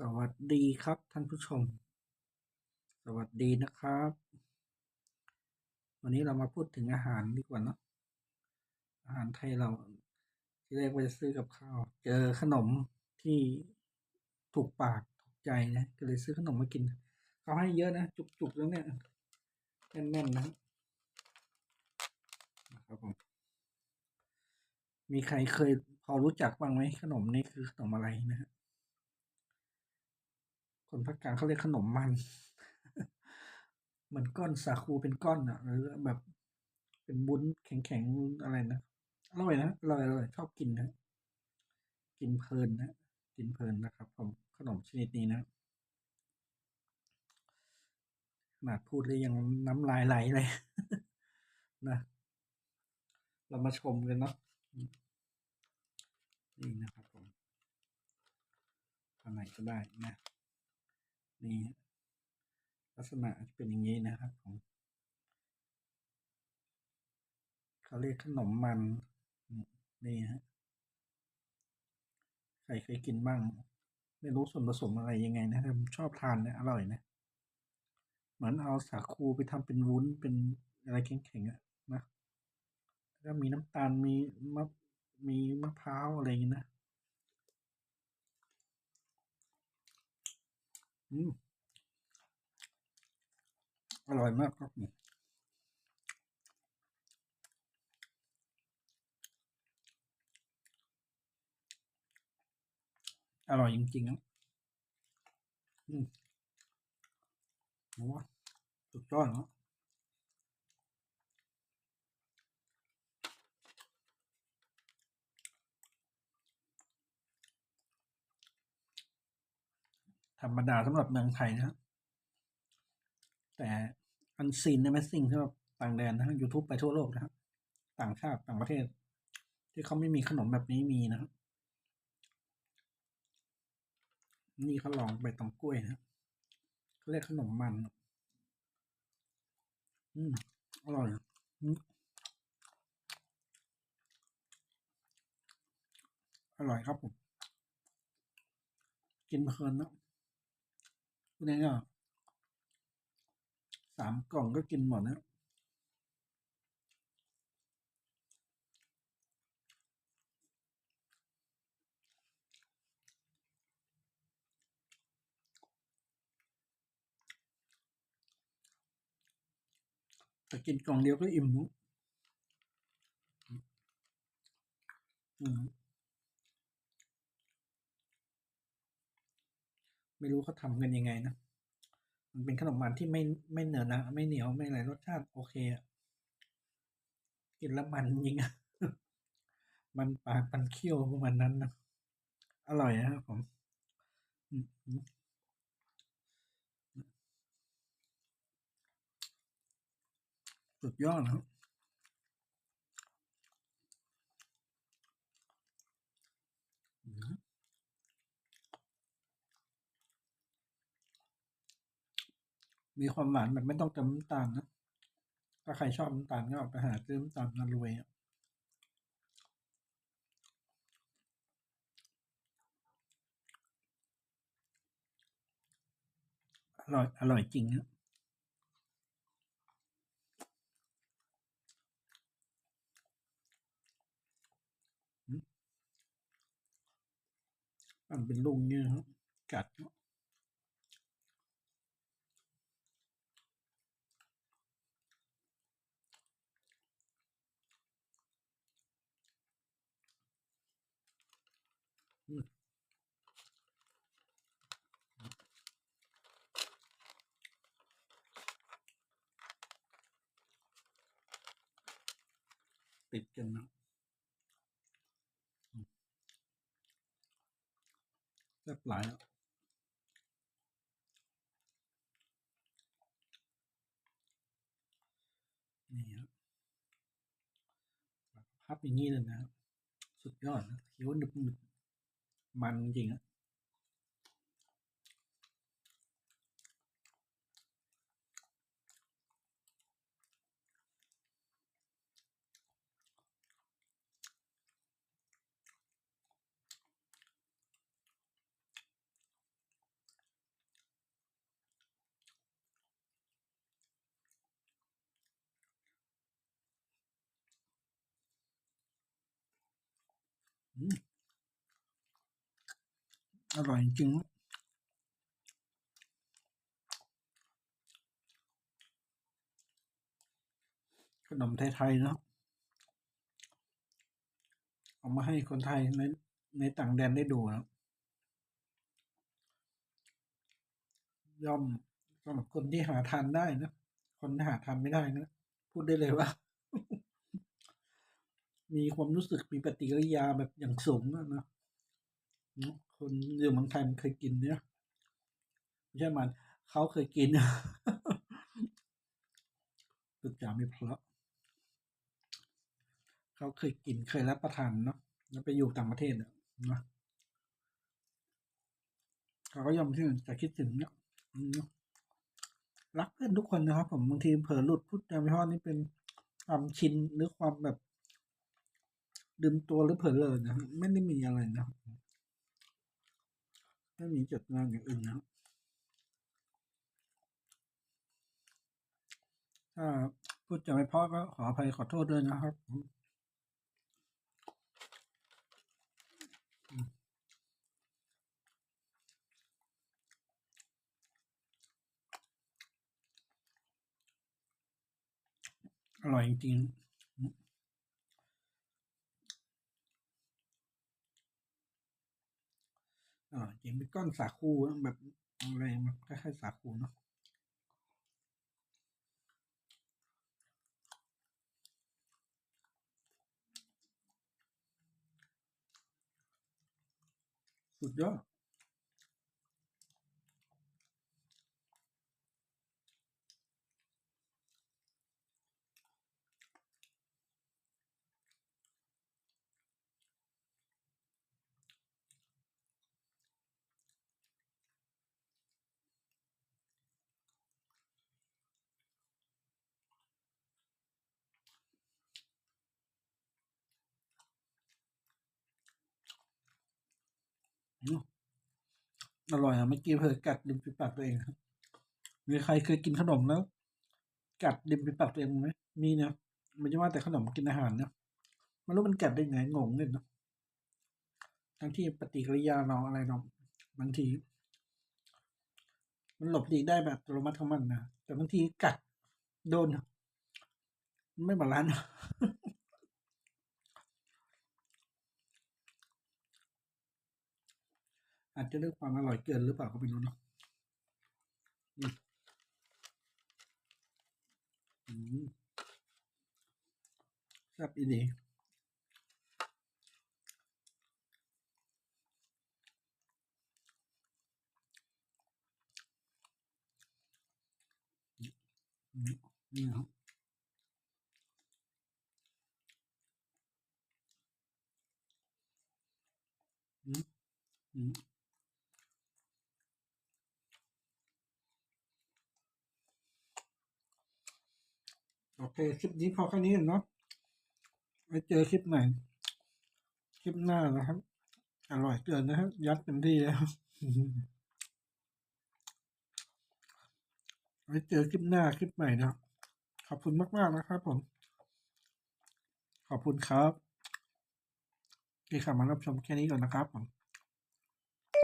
สวัสดีครับท่านผู้ชม สวัสดีนะครับ วันนี้เรามาพูดถึงอาหารดีกว่าเนะอาหารไทยเรา ที่แรกว่าจะซื้อกับข้าว เจอขนมที่ถูกปากถูกใจนะก็เลยซื้อขนมมากินเขาให้เยอะนะจุกๆแล้วเนี่ยแน่นๆนะนะครับผมมีใครเคยพอรู้จักบ้างไหมขนมนี่คือขนมอะไรนะฮะ คนภาคกลางเขาเรียกขนมมัน เหมือนก้อนสาคูเป็นก้อนอะหรือแบบ เป็นบุ้นแข็งๆอะไรนะอร่อยนะอร่อยอร่อยชอบกินนะกินเพลินนะกินเพลินนะครับผมขนมชนิดนี้นะขนาดพูดเลยยังน้ำลายไหลเลยนะเรามาชมกันเนาะนี่นะครับผมข้างในก็ได้นะ นี่ลักษณะจะเป็นอย่างนี้นะครับผมเขาเรียกขนมมันนี่ฮะใครเคยกินบ้าง ไม่รู้ส่วนผสมอะไรยังไงนะแต่ผมชอบทานเนี่ยอร่อยนะ เหมือนเอาสาคูไปทำเป็นวุ้นเป็นอะไรแข็งๆอะนะแล้วมีน้ำตาลมีมะมีมะพร้าวอะไรอย่างนี้นะ อร่อยมากครับอร่อยจริงๆนะอืมโอ้สุดยอดเนาะ ธรรมดาสำหรับเมืองไทยนะครับแต่อันซีนในแมสซิ่งสำหรับต่างแดนนะฮะยูทูบไปทั่วโลกนะครับ ต่างชาติต่างประเทศ ที่เขาไม่มีขนมแบบนี้มีนะครับ นี่เขาลองใบตองกล้วยนะเขาเรียกขนมมัน อืมอร่อยอืมอร่อยครับผม กินเพลินนะ พูดง่ายๆสามกล่องก็กินหมดนะแต่กินกล่องเดียวก็อิ่มนะอืม ไม่รู้เขาทำกันยังไงนะ มันเป็นขนมมันที่ไม่ไม่เหนียวนะ ไม่เหนียวไม่อะไรรสชาติโอเคอะกินแล้วมันจริงอะมันปากมันเคี้ยวประมาณนั้นนะอร่อยนะครับผมอืมอืมสุดยอดนะครับอืม มีความหวานแบบไม่ต้องเติมน้ำตาลนะ ถ้าใครชอบน้ำตาลก็ไปหาซื้อน้ำตาลมารวยอะอร่อย อร่อยจริงนะอืมมันเป็นลูกเนี่ยครับกัดอืม ติดกันนะแซ่บหลายอะนี่ครับพับอย่างนี้เลยนะครับ สุดยอดนะเคี้ยวหนึบหนึบ มันจริงอะ嗯。 อร่อยจริงขนมไทย ๆ เนาะเอามาให้คนไทยในในต่างแดนได้ดูนะย่อมสำหรับคนที่หาทานได้นะ คนที่หาทานไม่ได้นะ พูดได้เลยว่า มีความรู้สึกมีปฏิกิริยาแบบอย่างสูงนะนะ คนอยู่เมืองไทยมันเคยกินเนี่ยไม่ใช่มันเขาเคยกินตุกจาไม่เพราะเขาเคยกินเคยรับประทานเนาะแล้วไปอยู่ต่างประเทศอะนะเขาก็ยอมที่จะคิดถึงเนี่ยรักเพื่อนทุกคนนะครับ ผมบางทีเผลอหลุดพูดจาไม่เพราะนี่เป็นความชินหรือความแบบลืมตัวหรือเผลอเลยนะไม่ได้มีอะไรนะครับ ไม่มีจดงานอย่างอื่นนะครับถ้าพูดจาไม่พราะก็ขออภัยขอโทษด้วยนะครับอร่อยจริงๆ อร่อยจริงเป็นก้อนสาคูนะแบบอะไรแบบคล้ายๆสาคูเนาะสุดยอด อร่อยอะเมื่อกี้เผลอกัดริมฝีปากตัวเองครับมีใครเคยกินขนมแล้ว กัดริมฝีปากตัวเองไหมมีเนี่ยไม่ใช่ว่าแต่ขนมกินอาหารนะมันรู้มันกัดได้ไงงงเลยเนาะทั้งที่ปฏิกิริยาเราอะไรเราบางที มันหลบหลีกได้แบบอัตโนมัติของมันนะแต่บางทีกัดโดนมันไม่บาลานซ์ อาจจะด้วยความอร่อยเกินหรือเปล่าก็ไม่รู้เนาะอืมแซ่บอีดีอืมนี่ครับอืมอืม โอเค คลิปนี้พอแค่นี้เนาะไว้เจอคลิปไหนคลิปหน้านะครับ อร่อยเกินนะครับ ยัดเต็มที่แล้วไว้เจอคลิปหน้าคลิปใหม่นะขอบคุณมาก ๆ นะครับผม ขอบคุณครับที่เข้ามารับชมแค่นี้ก่อนนะครับผม